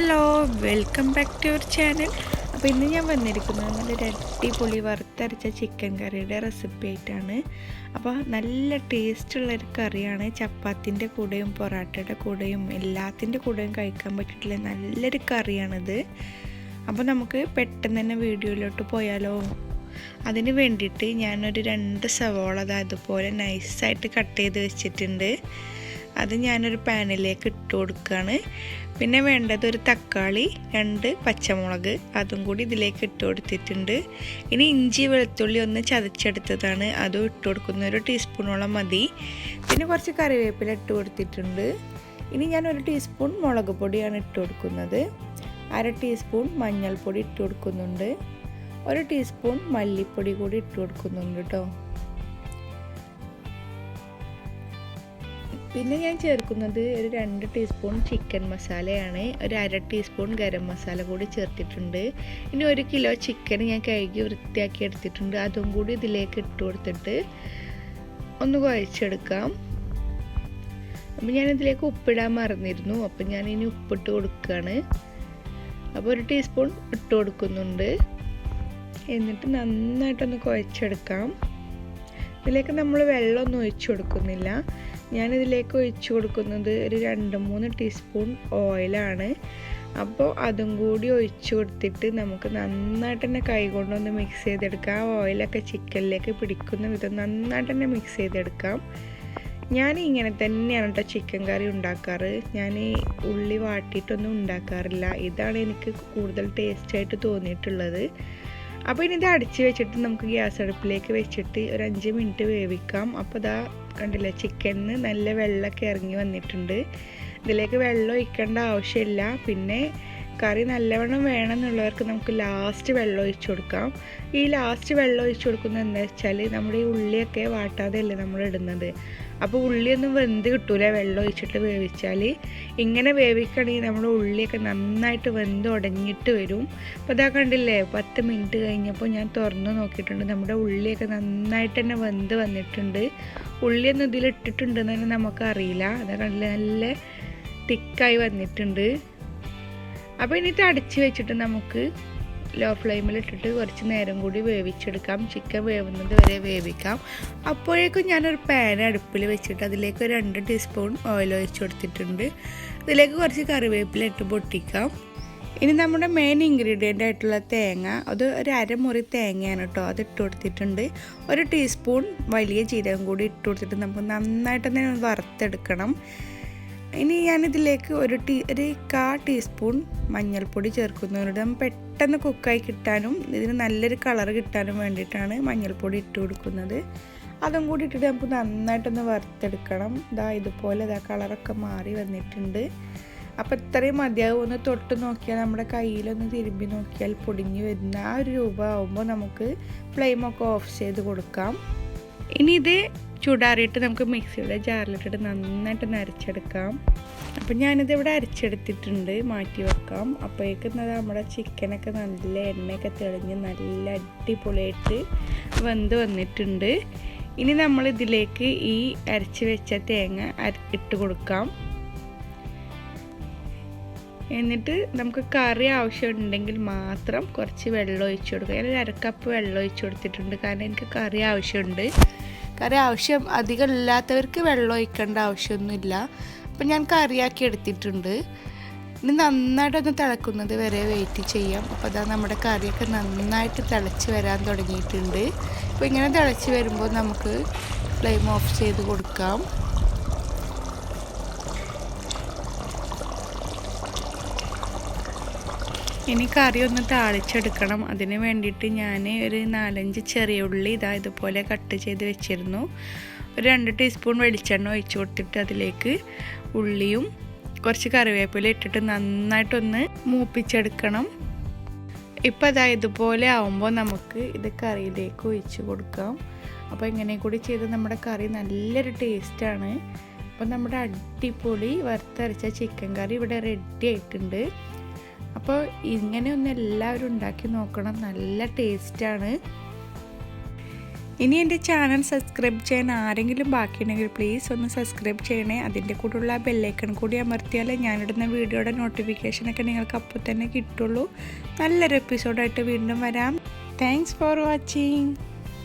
Hello welcome back to your channel. അപ്പോൾ ഇന്ന് ഞാൻ വന്നിരിക്കുന്നത് നല്ലൊരു അടിപൊളി വറുത്തരച്ച ചിക്കൻ കറിയുടെ റെസിപ്പി ആയിട്ടാണ്. അപ്പോൾ നല്ല ടേസ്റ്റുള്ളൊരു കറിയാണ്. ചപ്പാത്തിന്റെ കൂടെയും പൊറാട്ടയുടെ കൂടെയും എല്ലാത്തിന്റെ കൂടെയും കഴിക്കാൻ പറ്റിയിട്ടുള്ള നല്ലൊരു കറിയാണിത്. അപ്പോൾ നമുക്ക് പെട്ടെന്ന് തന്നെ വീഡിയോയിലോട്ട് പോയാലോ? അതിന് വേണ്ടിയിട്ട് ഞാനൊരു രണ്ട് സവോള അത് അതുപോലെ നൈസായിട്ട് കട്ട് ചെയ്ത് വെച്ചിട്ടുണ്ട്. അത് ഞാനൊരു പാനിലേക്ക് ഇട്ട് കൊടുക്കുകയാണ് പിന്നെ വേണ്ടത് ഒരു തക്കാളി രണ്ട് പച്ചമുളക് അതും കൂടി ഇതിലേക്ക് ഇട്ട് കൊടുത്തിട്ടുണ്ട്. ഇനി ഇഞ്ചി വെളുത്തുള്ളി ഒന്ന് ചതച്ചെടുത്തതാണ്. അതും ഇട്ട് കൊടുക്കുന്ന ഒരു ടീസ്പൂണോളം മതി. പിന്നെ കുറച്ച് കറിവേപ്പില ഇട്ട് കൊടുത്തിട്ടുണ്ട്. ഇനി ഞാൻ ഒരു ടീസ്പൂൺ മുളക് പൊടിയാണ് ഇട്ട് കൊടുക്കുന്നത്. അര ടീസ്പൂൺ മഞ്ഞൾപ്പൊടി ഇട്ട് കൊടുക്കുന്നുണ്ട്. ഒരു ടീസ്പൂൺ മല്ലിപ്പൊടി കൂടി ഇട്ട് കൊടുക്കുന്നുണ്ട് കേട്ടോ. പിന്നെ ഞാൻ ചേർക്കുന്നത് ഒരു രണ്ട് ടീസ്പൂൺ ചിക്കൻ മസാലയാണ് ഒരു അര ടീസ്പൂൺ ഗരം മസാല കൂടി ചേർത്തിട്ടുണ്ട്. ഇനി ഒരു കിലോ ചിക്കൻ ഞാൻ കഴുകി വൃത്തിയാക്കി എടുത്തിട്ടുണ്ട്. അതും കൂടി ഇതിലേക്ക് ഇട്ട് കൊടുത്തിട്ട് ഒന്ന് കുഴച്ചെടുക്കാം. അപ്പം ഞാനിതിലേക്ക് ഉപ്പിടാൻ മറന്നിരുന്നു. അപ്പം ഞാൻ ഇനി ഉപ്പിട്ട് കൊടുക്കുകയാണ് അപ്പോൾ ഒരു ടീസ്പൂൺ ഇട്ട് കൊടുക്കുന്നുണ്ട്. എന്നിട്ട് നന്നായിട്ടൊന്ന് കുഴച്ചെടുക്കാം. ഇതിലേക്ക് നമ്മൾ വെള്ളമൊന്നും ഒഴിച്ചു കൊടുക്കുന്നില്ല. ഞാനിതിലേക്ക് ഒഴിച്ചു കൊടുക്കുന്നത് ഒരു രണ്ട് മൂന്ന് ടീസ്പൂൺ ഓയിലാണ്. അപ്പോൾ അതും കൂടി ഒഴിച്ചു കൊടുത്തിട്ട് നമുക്ക് നന്നായിട്ട് തന്നെ കൈ കൊണ്ടൊന്ന് മിക്സ് ചെയ്തെടുക്കാം. ആ ഓയിലൊക്കെ ചിക്കനിലേക്ക് പിടിക്കുന്ന വിധം നന്നായിട്ട് തന്നെ മിക്സ് ചെയ്തെടുക്കാം. ഞാൻ ഇങ്ങനെ തന്നെയാണ് കേട്ടോ ചിക്കൻ കറി ഉണ്ടാക്കാറ്. ഞാൻ ഉള്ളി വാട്ടിയിട്ടൊന്നും ഉണ്ടാക്കാറില്ല. ഇതാണ് എനിക്ക് കൂടുതൽ ടേസ്റ്റായിട്ട് തോന്നിയിട്ടുള്ളത്. അപ്പോൾ ഇനി ഇത് അടിച്ച് വെച്ചിട്ട് നമുക്ക് ഗ്യാസ് അടുപ്പിലേക്ക് വെച്ചിട്ട് ഒരു അഞ്ച് മിനിറ്റ് വേവിക്കാം. അപ്പോൾ ഇതാ കണ്ടില്ലേ ചിക്കനിന് നല്ല വെള്ളമൊക്കെ ഇറങ്ങി വന്നിട്ടുണ്ട്. ഇതിലേക്ക് വെള്ളം ഒഴിക്കേണ്ട ആവശ്യമില്ല. പിന്നെ കറി നല്ലവണ്ണം വേണം എന്നുള്ളവർക്ക് നമുക്ക് ലാസ്റ്റ് വെള്ളം ഒഴിച്ചു കൊടുക്കാം. ഈ ലാസ്റ്റ് വെള്ളം ഒഴിച്ചു കൊടുക്കുന്നത് എന്താ വെച്ചാൽ നമ്മുടെ ഈ ഉള്ളിയൊക്കെ വാട്ടാതെയല്ലേ നമ്മൾ ഇടുന്നത്? അപ്പോൾ ഉള്ളിയൊന്നും വെന്ത് കിട്ടൂല വെള്ളം ഒഴിച്ചിട്ട് വേവിച്ചാൽ ഇങ്ങനെ വേവിക്കണമെങ്കിൽ നമ്മുടെ ഉള്ളിയൊക്കെ നന്നായിട്ട് വെന്ത് ഉടഞ്ഞിട്ട് വരും. അപ്പോൾ അതാ കണ്ടില്ലേ പത്ത് മിനിറ്റ് കഴിഞ്ഞപ്പോൾ ഞാൻ തുറന്ന് നോക്കിയിട്ടുണ്ട്. നമ്മുടെ ഉള്ളിയൊക്കെ നന്നായിട്ട് തന്നെ വെന്ത് വന്നിട്ടുണ്ട്. ഉള്ളിയൊന്നും ഇതിലിട്ടിട്ടുണ്ടെന്ന് തന്നെ നമുക്കറിയില്ല. അതാ കണ്ടില്ലേ നല്ല തിക്കായി വന്നിട്ടുണ്ട്. അപ്പോൾ ഇനി ഇത് അടച്ച് വെച്ചിട്ട് നമുക്ക് ലോ ഫ്ലെയിമിൽ ഇട്ടിട്ട് കുറച്ച് നേരം കൂടി വേവിച്ചെടുക്കാം. ചിക്കൻ വേവുന്നത് വരെ വേവിക്കാം. അപ്പോഴേക്കും ഞാനൊരു പാൻ അടുപ്പിൽ വെച്ചിട്ട് അതിലേക്ക് ഒരു രണ്ട് ടീസ്പൂൺ ഓയിൽ ഒഴിച്ച് കൊടുത്തിട്ടുണ്ട്. ഇതിലേക്ക് കുറച്ച് കറിവേപ്പില ഇട്ട് പൊട്ടിക്കാം. ഇനി നമ്മുടെ മെയിൻ ഇൻഗ്രീഡിയന്റ് ആയിട്ടുള്ള തേങ്ങ അത് ഒരു അരമുറി തേങ്ങയാണ് കേട്ടോ അത് ഇട്ട് കൊടുത്തിട്ടുണ്ട്. ഒരു ടീസ്പൂൺ വലിയ ജീരകം കൂടി ഇട്ട് കൊടുത്തിട്ട് നമുക്ക് നന്നായിട്ട് തന്നെ വറുത്തെടുക്കണം. ഇനി ഞാനിതിലേക്ക് ഒരു ടീ ഒരു കാ ടീസ്പൂൺ മഞ്ഞൾപ്പൊടി ചേർക്കുന്നതിലൂടെ പെട്ടെന്ന് കുക്കായി കിട്ടാനും ഇതിന് നല്ലൊരു കളർ കിട്ടാനും വേണ്ടിയിട്ടാണ് മഞ്ഞൾപ്പൊടി ഇട്ട് കൊടുക്കുന്നത്. അതും കൂടി ഇട്ടിട്ട് നമുക്ക് നന്നായിട്ടൊന്ന് വറുത്തെടുക്കണം. ഇതാ ഇതുപോലെ ഇതാ കളറൊക്കെ മാറി വന്നിട്ടുണ്ട്. അപ്പോൾ ഇത്രയും മതിയാവും. ഒന്ന് തൊട്ട് നോക്കിയാൽ നമ്മുടെ കയ്യിലൊന്ന് തിരുമ്പി നോക്കിയാൽ പൊടിഞ്ഞ് വരുന്ന ആ ഒരു രൂപ ആകുമ്പോൾ നമുക്ക് ഫ്ലെയിമൊക്കെ ഓഫ് ചെയ്ത് കൊടുക്കാം. ഇനി ഇത് ചൂടാറിയിട്ട് നമുക്ക് മിക്സിയുടെ ജാറിലിട്ടിട്ട് നന്നായിട്ട് അരച്ചെടുക്കാം അപ്പം ഞാനിത് ഇവിടെ അരച്ചെടുത്തിട്ടുണ്ട് മാറ്റി വെക്കാം. അപ്പോഴേക്കും നമ്മുടെ ചിക്കനൊക്കെ നല്ല എണ്ണയൊക്കെ തെളിഞ്ഞ് നല്ല അടിപൊളിയായിട്ട് വെന്ത് വന്നിട്ടുണ്ട്. ഇനി നമ്മൾ ഇതിലേക്ക് ഈ അരച്ച് വെച്ച തേങ്ങ ഇട്ട് കൊടുക്കാം. എന്നിട്ട് നമുക്ക് കറി ആവശ്യമുണ്ടെങ്കിൽ മാത്രം കുറച്ച് വെള്ളം ഒഴിച്ച് കൊടുക്കുക. ഞാൻ ഒരു അരക്കപ്പ് വെള്ളം ഒഴിച്ച് കൊടുത്തിട്ടുണ്ട്. കാരണം എനിക്ക് കറി ആവശ്യമുണ്ട്. കറി ആവശ്യം അധികം ഇല്ലാത്തവർക്ക് വെള്ളം ഒഴിക്കേണ്ട ആവശ്യമൊന്നുമില്ല. അപ്പം ഞാൻ കറിയാക്കി എടുത്തിട്ടുണ്ട്. ഇനി നന്നായിട്ടൊന്ന് തിളക്കുന്നത് വരെ വെയിറ്റ് ചെയ്യാം. അപ്പോൾ അതാ നമ്മുടെ കറിയൊക്കെ നന്നായിട്ട് തിളച്ച് വരാൻ തുടങ്ങിയിട്ടുണ്ട്. അപ്പോൾ ഇങ്ങനെ തിളച്ച് വരുമ്പോൾ നമുക്ക് ഫ്ലെയിം ഓഫ് ചെയ്ത് കൊടുക്കാം. ഇനി കറി ഒന്ന് താളിച്ചെടുക്കണം. അതിന് വേണ്ടിയിട്ട് ഞാൻ ഒരു നാലഞ്ച് ചെറിയ ഉള്ളി ഇതാ ഇതുപോലെ കട്ട് ചെയ്ത് വെച്ചിരുന്നു. ഒരു രണ്ട് ടീസ്പൂൺ വെളിച്ചെണ്ണ ഒഴിച്ചു കൊടുത്തിട്ട് അതിലേക്ക് ഉള്ളിയും കുറച്ച് കറിവേപ്പില ഇട്ടിട്ട് നന്നായിട്ടൊന്ന് മൂപ്പിച്ചെടുക്കണം. ഇപ്പം അതാ ഇതുപോലെ ആവുമ്പോൾ നമുക്ക് ഇത് കറിയിലേക്ക് ഒഴിച്ച് കൊടുക്കാം. അപ്പോൾ ഇങ്ങനെ കൂടി ചെയ്ത് നമ്മുടെ കറി നല്ലൊരു ടേസ്റ്റാണ്. അപ്പോൾ നമ്മുടെ അടിപൊളി വറുത്തരച്ച ചിക്കൻ കറി ഇവിടെ റെഡി ആയിട്ടുണ്ട്. അപ്പോൾ ഇങ്ങനെ ഒന്ന് എല്ലാവരും ഉണ്ടാക്കി നോക്കണം. നല്ല ടേസ്റ്റാണ് ഇനി എന്റെ ചാനൽ സബ്സ്ക്രൈബ് ചെയ്യാൻ ആരെങ്കിലും ബാക്കിയുണ്ടെങ്കിൽ പ്ലീസ് ഒന്ന് സബ്സ്ക്രൈബ് ചെയ്യണേ. അതിന്റെ കൂടെയുള്ള ബെല്ലൈക്കൺ കൂടി അമർത്തിയാലേ ഞാനിടുന്ന വീഡിയോയുടെ നോട്ടിഫിക്കേഷനൊക്കെ നിങ്ങൾക്ക് അപ്പോൾ തന്നെ കിട്ടുള്ളൂ. നല്ലൊരു എപ്പിസോഡായിട്ട് വീണ്ടും വരാം. Thanks for watching